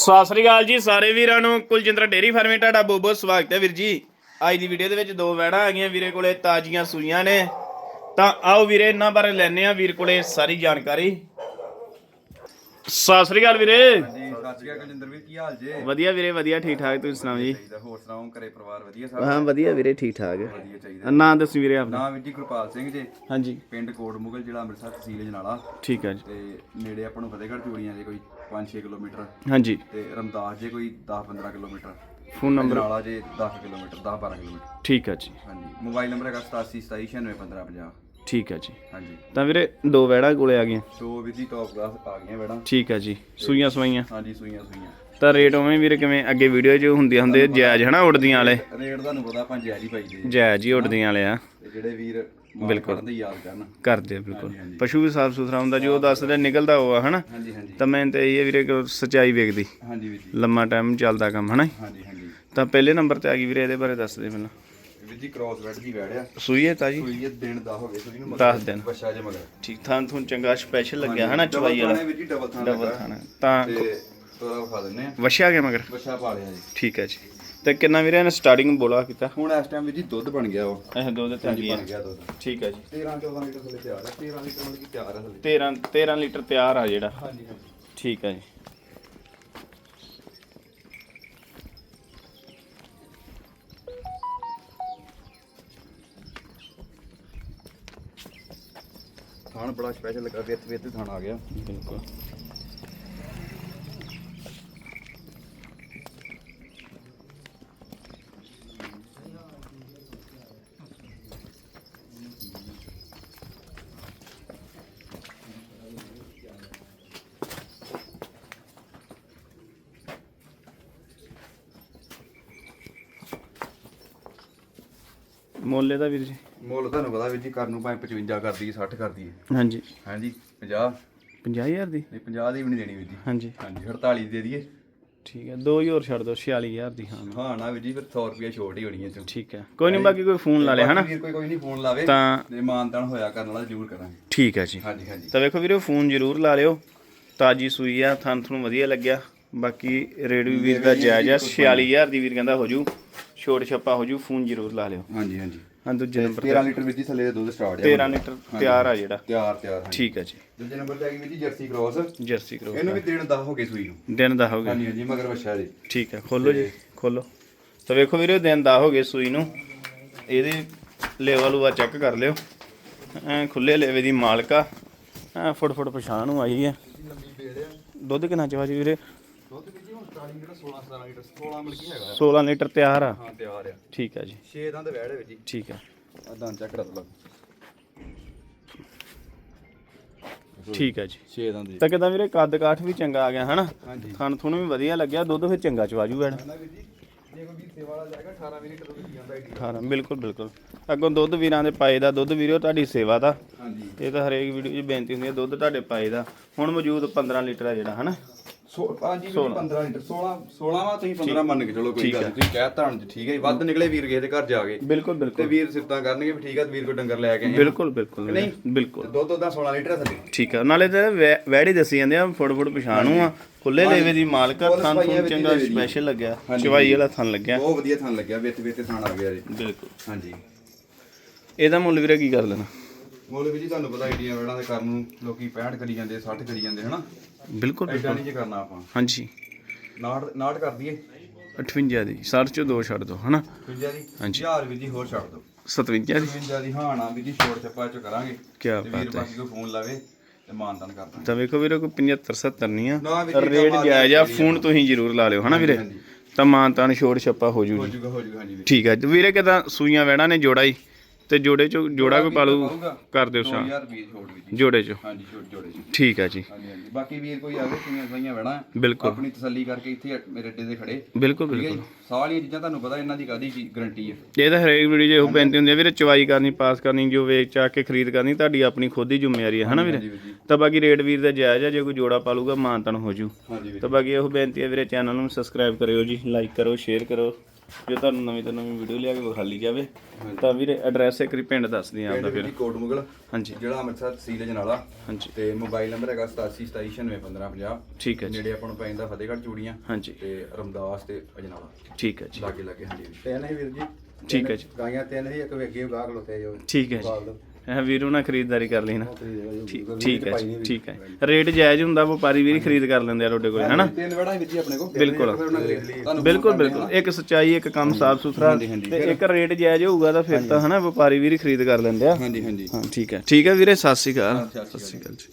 ਸਤਿ ਸ੍ਰੀ ਅਕਾਲ ਜੀ ਸਾਰੇ ਵੀਰਾਂ ਨੂੰ। ਕੁਲਜਿੰਦਰ ਡੇਰੀ ਫਾਰਮੇ ਤੁਹਾਡਾ ਬਹੁਤ ਬਹੁਤ ਸਵਾਗਤ ਹੈ ਵੀਰ ਜੀ। ਅੱਜ ਦੀ ਵੀਡੀਓ ਦੇ ਵਿੱਚ ਦੋ ਵੈੜਾਂ ਆ ਗਈਆਂ ਵੀਰੇ ਕੋਲੇ ਤਾਜ਼ੀਆਂ ਸੂਈਆਂ ਨੇ। ਤਾਂ ਆਓ ਵੀਰੇ ਇਹਨਾਂ ਬਾਰੇ ਲੈਣੇ ਆ ਵੀਰ ਕੋਲੇ ਸਾਰੀ ਜਾਣਕਾਰੀ। ਸਤਿ ਸ੍ਰੀ ਅਕਾਲ ਵੀਰੇ। ਜੀ ਸਤਿ ਸ਼੍ਰੀ ਅਕਾਲ ਕੁਲਜਿੰਦਰ ਵੀਰ ਕੀ ਹਾਲ ਜੇ? ਵਧੀਆ ਵੀਰੇ ਵਧੀਆ ਠੀਕ ਠਾਕ ਤੁਸੀਂ ਸੁਣਾਓ ਜੀ? ਚਾਹੀਦਾ ਹੋਰ ਸੁਣਾਓ ਘਰੇ ਪਰਿਵਾਰ ਵਧੀਆ ਸਭ? ਹਾਂ ਵਧੀਆ ਵੀਰੇ ਠੀਕ ਠਾਕ। ਵਧੀਆ ਚਾਹੀਦਾ। ਨਾਂ ਦੱਸੋ ਵੀਰੇ ਆਪਣਾ ਨਾਮ ਵੀਰ ਜੀ ਗੁਰਪਾਲ ਸਿੰਘ ਜੀ। ਹਾਂਜੀ। ਪਿੰਡ ਕੋਟ ਮੁਗਲ ਜ਼ਿਲ੍ਹਾ ਅੰਮ੍ਰਿਤਸਰ ਤਹਿਸੀਲ ਜਨਾਲਾ। ਠੀਕ ਹੈ ਜੀ। ਤੇ ਨੇੜੇ ਆਪਾਂ ਨੂੰ ਫਤਿਹਗੜ੍ਹ ਚੂੜੀਆਂ ਜੇ ਕੋਈ 5-6 ਕਿਲੋਮੀਟਰ। ਹਾਂਜੀ। ਤੇ ਰਮਦਾਸ ਜੇ ਕੋਈ 10-15 ਕਿਲੋਮੀਟਰ। ਫੋਨ ਨੰਬਰ ਜਨਾਲਾ ਜੇ 10 ਕਿਲੋਮੀਟਰ 10-12 ਕਿਲੋਮੀਟਰ। ਠੀਕ ਹੈ ਜੀ। ਹਾਂਜੀ। ਮੋਬਾਈਲ ਨੰਬਰ ਹੈਗਾ 8727961550 ਠੀਕ ਹੈ ਜੀ। ਹਾਂਜੀ। ਤਾਂ ਵੀਰੇ ਦੋ ਵੈੜਾਂ ਕੋਲੇ ਆ ਗਈਆਂ। ਵੀਰ ਜੀ ਟੌਪ ਕਲਾਸ ਆ ਗਈਆਂ ਮੈਡਮ ਠੀਕ ਹੈ ਜੀ। ਸੂਈਆਂ ਸਵਾਈਆਂ। ਹਾਂਜੀ ਸੂਈਆਂ ਸੂਈਆਂ। ਤਾਂ ਰੇਟ ਉਵੇਂ ਵੀਰੇ ਕਿਵੇਂ? ਅੱਗੇ ਵੀਡੀਓ 'ਚ ਹੁੰਦੇ ਹੁੰਦੇ ਜਾਇਜ਼ ਹਨਾ ਉੱਡਦੀਆਂ ਵਾਲੇ? ਰੇਟ ਤੁਹਾਨੂੰ ਪਤਾ ਆਪਾਂ ਜਾਇਜ਼ ਹੀ ਪਾਈ ਦੇ ਜਾਇਜ਼ ਹੀ ਉੱਡਦੀਆਂ ਵਾਲੇ ਆ। ਤੇ ਜਿਹੜੇ ਵੀਰ ਬਿਲਕੁਲ। ਯਾਦ ਕਰਨ। ਕਰਦੇ ਆ ਬਿਲਕੁਲ। ਪਸ਼ੂ ਵੀ ਸਾਫ਼ ਸੁਥਰਾ ਹੁੰਦਾ ਜੋ ਦੱਸਦੇ ਨਿਕਲਦਾ ਹੋਆ ਹਨਾ? ਹਾਂਜੀ ਹਾਂਜੀ। ਤਾਂ ਮੈਂ ਤਾਂ ਇਹ ਹੈ ਵੀਰੇ ਸਚਾਈ ਵੇਖਦੀ। ਹਾਂਜੀ ਵੀਰ ਜੀ। ਲੰਮਾ ਟਾਈਮ ਚੱਲਦਾ ਕੰਮ ਹਨਾ? ਹਾਂਜੀ ਹਾਂਜੀ। ਤਾਂ ਪਹਿਲੇ ਨੰਬਰ ਤੇ ਆ ਗਈ ਵੀਰੇ ਇਹਦੇ ਬਾਰੇ ਦੱਸ ਦੇ ਮੈਨੂੰ ਵੀਰ ਜੀ ਕ੍ਰਾਸ ਬੈਡ ਦੀ ਵੈੜ ਆ। ਸੂਈ ਹੈ ਤਾਜੀ? ਕੋਈ ਇਹ ਦਿਨ ਦਾ ਹੋ ਗਿਆ ਸੋ ਇਹਨੂੰ ਦਸ ਦਿਨ। ਬੱਚਾ ਜੇ ਮਗਰ। ਠੀਕ ਥਾਂ ਤੁਹਾਨੂੰ ਚੰਗਾ ਸਪੈਸ਼ਲ ਲੱਗਿਆ ਹਨਾ ਚਵਾਈ ਵਾਲਾ? ਵੀਰ ਜੀ ਡਬਲ ਥਾਂ ਡਬਲ ਤਾਂ ਤੇ ਤੋਰਾ ਖਾ ਦਿੰਨੇ ਆ। ਵਸ਼ਿਆ ਗਿਆ ਮਗਰ? ਬੱਚਾ ਪਾ ਲਿਆ ਜੀ। ਠੀਕ ਹੈ ਜੀ। ਤੇ ਕਿੰਨਾ ਵੀਰੇ ਨੇ ਸਟਾਰਟਿੰਗ ਬੋਲਾ ਕੀਤਾ? ਹੁਣ ਇਸ ਟਾਈਮ ਵੀਰ ਜੀ ਦੁੱਧ ਬਣ ਗਿਆ ਉਹ। ਇਹ ਦੋ ਦੇ ਤੇ ਹਾਂਜੀ ਬਣ ਗਿਆ ਦੁੱਧ। ਠੀਕ ਹੈ ਜੀ। 13 14 ਲੀਟਰ ਥੱਲੇ ਤਿਆਰ ਹੈ 13 ਲੀਟਰ ਮਤਲਬ ਕਿ ਤਿਆਰ ਹੈ ਥੱਲੇ। 13 13 ਲੀਟਰ ਤਿਆਰ ਆ ਜਿਹੜਾ। ਹਾਂਜੀ ਹਾਂਜੀ। ਠੀਕ ਹੈ ਜੀ। ਥਾਣ ਬੜਾ ਸਪੈਸ਼ਲ ਲੱਗਾ ਵਿੱਤ ਵਿੱਤ ਥਾਣ ਆ ਗਿਆ। ਬਿਲਕੁਲ। ਮੁੱਲ ਇਹਦਾ ਵੀਰ ਜੀ। ਮੁੱਲ ਤੁਹਾਨੂੰ ਪਤਾ ਵੀਰ ਜੀ ਕਰਨ ਨੂੰ ਭਾਵੇਂ 55 ਕਰਦੀ 60 ਕਰਦੀ ਹੈ ਹਾਂਜੀ। ਹਾਂਜੀ 50 50000 ਦੀ? ਨਹੀਂ 50 ਦੀ ਵੀ ਨਹੀਂ ਦੇਣੀ ਵੀਰ ਜੀ। ਹਾਂਜੀ। ਹਾਂਜੀ 48 ਦੇ ਦਈਏ। ਠੀਕ ਹੈ ਦੋ ਹੀ ਹੋਰ ਛੱਡ ਦਿਓ 46000 ਦੀ ਹਾਂ। ਹਾਂ ਨਾ ਵੀਰ ਜੀ ਫਿਰ 100 ਰੁਪਏ ਛੋਟ ਹੀ ਹੋਣੀ ਹੈ ਚੋਂ ਠੀਕ ਹੈ। ਕੋਈ ਨਹੀਂ ਬਾਕੀ ਕੋਈ ਫੋਨ ਲਾ ਲਿਆ ਹਨਾ? ਵੀਰ ਕੋਈ ਕੋਈ ਨਹੀਂ ਫੋਨ ਲਾਵੇ। ਤਾਂ ਜੇ ਮਾਨਤਾਨ ਹੋਇਆ ਕਰਨ ਵਾਲਾ ਜ਼ਰੂਰ ਕਰਾਂਗੇ। ਠੀਕ ਹੈ ਜੀ। ਹਾਂਜੀ ਹਾਂਜੀ। ਤਾਂ ਵੇਖੋ ਵੀਰੇ ਫੋਨ ਜ਼ਰੂਰ ਲਾ ਲਿਓ। ਤਾਜੀ ਸੂਈ ਆ ਥਾਂ ਤੁਹਾਨੂੰ ਵਧੀਆ ਲੱਗਿਆ। ਬਾਕੀ ਵੀ ਵੀਰ ਦਾ ਜਾਇਜ਼ ਆ 46000 ਦੀ ਵੀਰ ਕਹਿੰਦਾ ਹੋ ਜੂ। ਛੋਟ ਛੱਪਾ ਹੋ ਜੂ ਫੋਨ ਜ਼ਰੂਰ ਲਾ ਲਿਓ। ਹਾਂਜੀ ਹਾਂਜੀ। ਹਾਂ ਦੂਜੇ ਨੰਬਰ 13 ਲੀਟਰ ਵੀਰ ਜੀ ਥੱਲੇ ਦੇ ਦੁੱਧ ਸਟਾਰਟ 13 ਲੀਟਰ ਤਿਆਰ ਆ ਜਿਹੜਾ। ਤਿਆਰ ਤਿਆਰ ਹਾਂਜੀ। ਠੀਕ ਹੈ ਜੀ। ਦੂਜੇ ਨੰਬਰ ਤੇ ਆ ਗਈ ਵੀਰ ਜੀ ਜਰਸੀ ਕ੍ਰੋਸ ਜਰਸੀ ਕਰੋ ਇਹਨੂੰ ਵੀ ਦਿਨ 10 ਹੋ ਗਏ ਸੂਈ ਨੂੰ। ਦਿਨ ਦਾ ਹੋ ਗਿਆ ਹਾਂਜੀ ਹਾਂਜੀ ਮਗਰ ਬੱਚਾ ਜੀ। ਠੀਕ ਹੈ ਖੋਲੋ ਜੀ ਖੋਲੋ। ਤਾਂ ਵੇਖੋ ਵੀਰੇ ਦਿਨ ਦਾ ਹੋ ਗਏ ਸੂਈ ਨੂੰ। ਇਹਦੇ ਲੈਵਲ ਵਾ ਚੈੱਕ ਕਰ ਲਿਓ। ਐ ਖੁੱਲੇ ਲੈਵੇ ਦੀ ਮਾਲਕਾ। ਐ ਫੁੱਟ ਫੁੱਟ ਪਛਾਣ ਨੂੰ ਆਈ ਹੈ ਦੁੱਧ ਕਿੰਨਾ ਚਵਾ ਜੀ ਵੀਰੇ? ਦੁੱਧ 40 ਲੀਟਰ 16 17 ਲੀਟਰ 16 ਮਿਲ ਕੀ ਹੈਗਾ? 16 ਲੀਟਰ ਤਿਆਰ ਆ? ਹਾਂ ਤਿਆਰ ਆ। ਠੀਕ ਹੈ ਜੀ। 6 ਦੰਦ ਵੈੜ ਵਿੱਚ ਜੀ। ਠੀਕ ਹੈ ਆ ਦੰਦ ਚੈੱਕ ਲਓ ਠੀਕ ਹੈ ਜੀ। 6 ਦੰਦ ਤਾਂ ਕਿਦਾਂ ਵੀਰੇ ਕੱਦ ਕਾਠ ਵੀ ਚੰਗਾ ਆ ਗਿਆ ਹਨਾ? ਖਾਣ ਤੁਹਾਨੂੰ ਵੀ ਵਧੀਆ ਲੱਗਿਆ ਦੁੱਧ ਫਿਰ ਚੰਗਾ ਚਵਾ ਜੂ ਵੈੜ ਕਹਿੰਦਾ ਵੀਰ ਜੀ ਜੇ ਕੋਈ ਵੀਰ ਸੇਵਾ ਵਾਲਾ ਜਾਏਗਾ 18 20 ਲੀਟਰ ਦੁੱਧ ਪੀ ਜਾਂਦਾ ਹੈ 18 ਬਿਲਕੁਲ ਬਿਲਕੁਲ। ਅੱਗੋਂ ਦੁੱਧ ਵੀਰਾਂ ਦੇ ਪਾਏ ਦਾ ਦੁੱਧ ਵੀਰੋ ਤੁਹਾਡੀ ਸੇਵਾ ਦਾ। ਹਾਂਜੀ। ਇਹ ਤਾਂ ਹਰੇਕ ਵੀਡੀਓ 'ਚ ਬੇਨਤੀ ਹੁੰਦੀ ਹੈ ਦੁੱਧ ਤੁਹਾਡੇ ਪਾਏ ਦਾ। ਹੁਣ ਮੌਜੂਦ 15 ਲੀਟਰ ਆ ਜਿਹੜਾ ਹਨਾ? ਹਾਂਜੀ ਵੀਰ 15 ਲੀਟਰ। 16 16 ਵਾ ਤੁਸੀਂ 15 ਮੰਨ ਕੇ ਚਲੋ ਕੋਈ ਗੱਲ ਨਹੀਂ। ਤੁਸੀਂ ਕਹਿ ਤਾਣ ਠੀਕ ਹੈ ਜੀ, ਵੱਧ ਨਿਕਲੇ ਵੀਰ ਕਿਸੇ ਦੇ ਘਰ ਜਾ ਕੇ। ਬਿਲਕੁਲ ਤੇ ਬਿਲਕੁਲ ਵੀਰ ਸਿਫਤਾਂ ਕਰਨਗੇ ਵੀ ਠੀਕ ਹੈ ਵੀਰ ਕੋ ਡੰਗਰ ਲੈ ਕੇ ਆਏ। ਆ। ਬਿਲਕੁਲ। ਬਿਲਕੁਲ ਨਹੀਂ? ਬਿਲਕੁਲ। ਤੇ ਦੁੱਧ ਉਹਦਾ 16 ਲੀਟਰ ਆ ਥੱਲੇ ਠੀਕ ਹੈ। ਨਾਲੇ ਤੇ ਵੈ- ਵੈੜੀ ਦੱਸੀ ਜਾਂਦੇ ਆ ਫੁੱਟ ਫੁੱਟ ਪਛਾਣੂ ਆ। ਖੁੱਲੇ ਲੇਵੇ ਦੀ ਮਾਲਕਾ ਚੰਗਾ। ਸਪੈਸ਼ਲ ਲੱਗਿਆ। ਹਾਂਜੀ। ਚਵਾਈ ਵਾਲਾ ਥਣ ਲੱਗਿਆ। ਬਹੁਤ ਵਧੀਆ ਥਾਂ ਲੱਗਿਆ ਵਿੱਚ ਵਿੱਚ ਥਾਂ ਆ ਗਿਆ ਜੀ। ਬਿਲਕੁਲ। ਹਾਂਜੀ। ਇਹਦਾ ਮੁੱਲ ਵੀਰੇ ਕੀ ਕਰ ਲੈਣਾ? ਮੋਲੇ ਵੀ ਜੀ ਤੁਹਾਨੂੰ ਪਤਾ ਇੰਡੀਆ ਵੇੜਾਂ ਦੇ ਕਰਨ ਨੂੰ ਲੋਕੀ 65 ਕਰੀ ਜਾਂਦੇ 60 ਕਰੀ ਜਾਂਦੇ ਹਨਾ? ਬਿਲਕੁਲ ਐਡਾ ਨਹੀਂ ਜੇ ਕਰਨਾ ਆਪਾਂ। ਹਾਂਜੀ। ਨਾਟ ਨਾਟ ਕਰ ਦਈਏ? 58 ਦੀ 60 ਚੋਂ ਦੋ ਛੱਡ ਦੋ ਹਨਾ? 55 ਦੀ? ਹਾਂਜੀ। ਹਜ਼ਾਰ ਵੀ ਜੀ ਹੋਰ ਛੱਡ ਦਿਓ 57 ਦੀ? 55 ਦੀ ਹਾਂ ਨਾ ਵੀ ਜੀ ਛੋੜ ਚੱਪਾ ਚ ਕਰਾਂਗੇ। ਤੇ ਬਾਤ ਵੀਰ ਹੈ। ਬਾਕੀ ਕੋਈ ਫੋਨ ਲਾਵੇ ਤੇ ਮਾਨਦਾਨ ਕਰ ਦਾਂਗੇ। ਤਾਂ ਵੇਖੋ ਵੀਰੇ ਕੋਈ 75 70 ਨਹੀਂ ਆ। ਵੀਰੇ, ਰੇਟ ਜਾਇਜ਼ ਆ ਫੋਨ ਤੁਸੀਂ ਜ਼ਰੂਰ ਲਾ ਲਿਓ ਹਨਾ ਵੀਰੇ। ਤਾਂ ਮਾਂ ਤਾਂ ਛੋੜ ਛੱਪਾ ਹੋ ਜੂ ਹੋ ਜੀ ਜੂਗਾ ਹੋ ਜੂਗਾ ਹਾਂਜੀ ਵੀਰ ਠੀਕ ਹੈ ਵੀਰੇ ਕਿਦਾਂ ਸੂਈਆਂ ਵੈੜਾਂ ਨੇ ਜੋੜਾ ਹੀ ਤੇ ਜੋੜੇ ਚੋਂ ਜੋੜਾ ਕੋਈ ਪਾਲੂ। ਕਰ ਦਿਓ ਸ਼ਾਮ। 2000 ਰੁਪਏ ਛੋੜ ਵੀ ਜੀ। ਜੋੜੇ ਚੋਂ। ਹਾਂਜੀ ਛੋੜ ਜੋੜੇ ਜੀ ਠੀਕ ਹੈ ਜੀ। ਹਾਂਜੀ ਹਾਂਜੀ। ਬਾਕੀ ਵੀਰ ਕੋਈ ਆਵੇ ਕਿਵੇਂ ਸਹੀਆਂ ਵੜਾਂ ਬਿਲਕੁਲ। ਆਪਣੀ ਤਸੱਲੀ ਕਰਕੇ ਇੱਥੇ ਮੇਰੇ ਅੱਡੇ ਤੇ ਖੜੇ। ਬਿਲਕੁਲ ਹੈ ਬਿਲਕੁਲ। ਸਾਰੀਆਂ ਚੀਜ਼ਾਂ ਤੁਹਾਨੂੰ ਪਤਾ ਇਹਨਾਂ ਦੀ ਕਾਦੀ ਗਾਰੰਟੀ ਹੈ। ਇਹ ਤਾਂ ਹਰੇਕ ਵੀਡੀਓ 'ਚ ਇਹੋ ਬੇਨਤੀ ਹੁੰਦੀ ਹੈ ਵੀਰੇ ਚਵਾਈ ਕਰਨੀ ਪਾਸ ਕਰਨੀ ਜੋ ਵੇਚ ਚਾ ਕੇ ਖਰੀਦ ਕਰਨੀ ਤੁਹਾਡੀ ਆਪਣੀ ਖੁਦ ਦੀ ਜ਼ਿੰਮੇਵਾਰੀ ਹੈ ਹਨਾ ਵੀਰੇ? ਤਾਂ ਬਾਕੀ ਰੇਟ ਵੀਰ ਦਾ ਜਾਇਜ਼ ਹੈ ਜੇ ਕੋਈ ਜੋੜਾ ਪਾਲੂਗਾ ਮਾਨਤਨ ਹੋ ਜੂ। ਤਾਂ ਬਾਕੀ ਇਹੋ ਬੇਨਤੀ ਹੈ ਵੀਰੇ ਚੈਨਲ ਨੂੰ ਸਬਸਕ੍ਰਾਈਬ ਕਰਿਓ ਜੀ ਲਾਈਕ ਕਰੋ ਸ਼ੇਅਰ ਕਰੋ ਜੇ ਤੁਹਾਨੂੰ ਨਵੀਂ ਤੋਂ ਨਵੀਂ ਵੀਡੀਓ ਲਿਆ ਕੇ ਵਿਖਾ ਲਈ ਜਾਵੇ ਤਾਂ ਵੀਰੇ ਐਡਰੈਸ ਇੱਕ ਵਾਰੀ ਪਿੰਡ ਦੱਸ ਦਿਆਂ ਆਪਦਾ ਫਿਰ। ਜੀ ਕੋਟ ਮੁਗਲ ਹਾਂਜੀ। ਜਿਹੜਾ ਅੰਮ੍ਰਿਤਸਰ ਤਹਿਸੀਲ ਜਨਾਲਾ ਹਾਂਜੀ। ਤੇ ਮੋਬਾਈਲ ਨੰਬਰ ਹੈਗਾ 8727951550 ਠੀਕ ਹੈ ਜੀ। ਨੇੜੇ ਆਪਾਂ ਨੂੰ ਪੈਂਦਾ ਫਤਿਹਗੜ੍ਹ ਚੂੜੀਆਂ ਹਾਂਜੀ। ਤੇ ਰਮਦਾਸ ਤੇ ਅਜਨਾਲਾ। ਠੀਕ ਹੈ ਜੀ। ਲਾਗੇ ਲਾਗੇ ਹਾਂਜੀ। ਤਿੰਨ ਹੀ ਵੀਰ ਜੀ। ਠੀਕ ਹੈ ਜੀ। ਗਾਈਆਂ ਤਿੰਨ ਹੀ ਇੱਕ ਵੇਗੇ ਗਾਹ ਖਲੋਤੇ ਜੋ ਠੀਕ ਹੈ ਜੀ। ਇਹ ਵੀਰੋ ਨਾਲ ਖਰੀਦਦਾਰੀ ਕਰ ਲਈ ਨਾ। ਠੀਕ ਠੀਕ ਹੈ ਜੀ ਠੀਕ ਹੈ। ਰੇਟ ਜਾਇਜ਼ ਹੁੰਦਾ ਵਪਾਰੀ ਵੀਰ ਖਰੀਦ ਕਰ ਲੈਂਦੇ ਆ ਤੁਹਾਡੇ ਕੋਲ ਹਨਾ? ਤਿੰਨ ਵੜਾ ਵੀਰ ਜੀ ਆਪਣੇ ਕੋਲ ਬਿਲਕੁਲ। ਬਿਲਕੁਲ ਬਿਲਕੁਲ। ਇੱਕ ਸਚਾਈ ਇੱਕ ਕੰਮ ਸਾਫ਼ ਸੁਥਰਾ ਤੇ ਇੱਕ ਰੇਟ ਜਾਇਜ਼ ਹੋਊਗਾ ਤਾਂ ਫਿਰ ਤਾਂ ਹਨਾ ਵਪਾਰੀ ਵੀਰ ਖਰੀਦ ਕਰ ਲੈਂਦੇ ਆ। ਹਾਂਜੀ ਹਾਂਜੀ। ਹਾਂ ਠੀਕ ਹੈ। ਠੀਕ ਹੈ ਵੀਰੇ ਸਤਿ ਸ਼੍ਰੀ ਅਕਾਲ। ਸਤਿ ਸ਼੍ਰੀ ਅਕਾਲ ਜੀ।